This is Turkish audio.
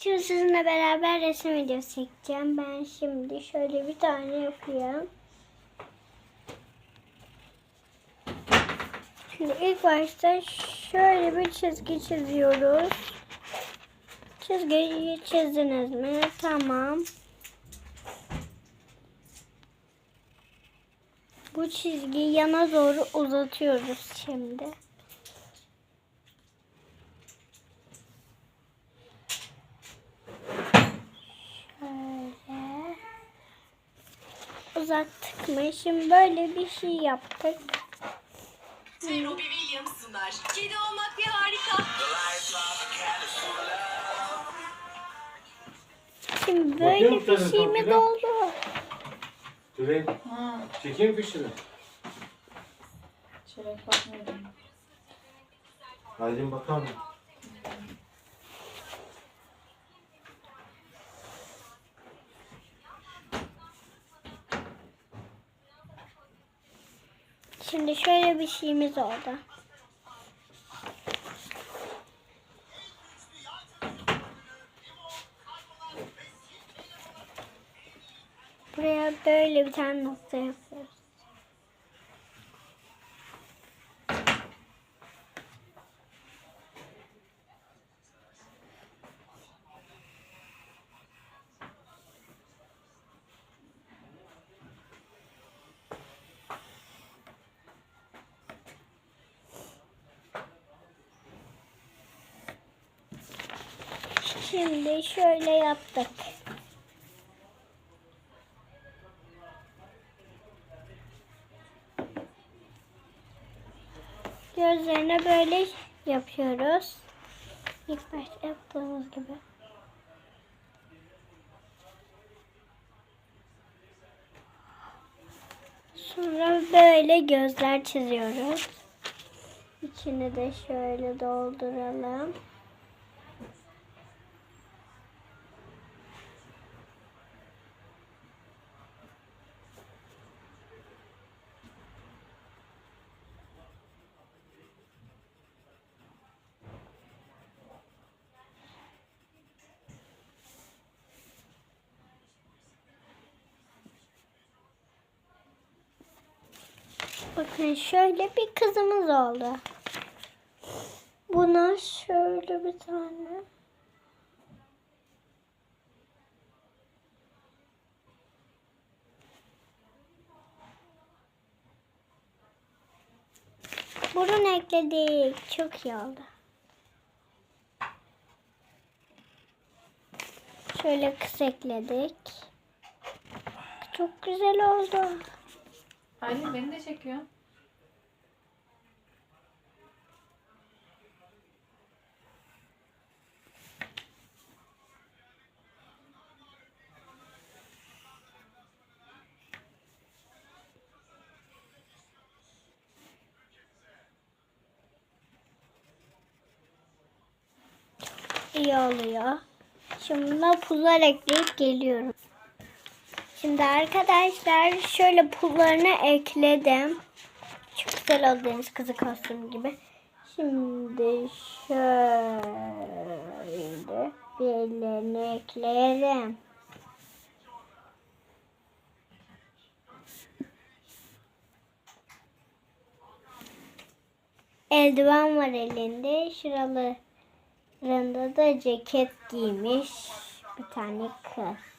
Şimdi sizinle beraber resim videosu çekeceğim. Ben şimdi şöyle bir tane yapayım. Şimdi ilk başta şöyle bir çizgi çiziyoruz. Çizgiyi çizdiniz mi? Tamam. Bu çizgiyi yana doğru uzatıyoruz şimdi. Uzattık mı? Şimdi böyle bir şey yaptık. Ve Robbie Williams sunar. Kedi olmak bir harika. Şimdi Bakıyor böyle musun bir sen şeyimiz Toprak? oldu. Şuraya Ha, çekeyim fişini. çörek bakmıyordum. Halim bakar mı? Şimdi şöyle bir şeyimiz oldu. Buraya böyle bir tane nokta yapıyoruz. Şimdi şöyle yaptık. Gözlerine böyle yapıyoruz. İlk başta yaptığımız gibi. Sonra böyle gözler çiziyoruz. İçini de şöyle dolduralım. Bakın şöyle bir kızımız oldu. Buna şöyle bir tane. Burun ekledik. Çok iyi oldu. Şöyle kız ekledik. Çok güzel oldu. Halim beni de çekiyor. iyi oluyor. Şimdi buna pullar ekleyip geliyorum. Şimdi arkadaşlar şöyle pullarını ekledim. Çok güzel oldu kızı kostüm gibi. Şimdi şöyle bir ellerini ekleyelim. Eldiven var elinde. Şuralarında da ceket giymiş bir tane kız.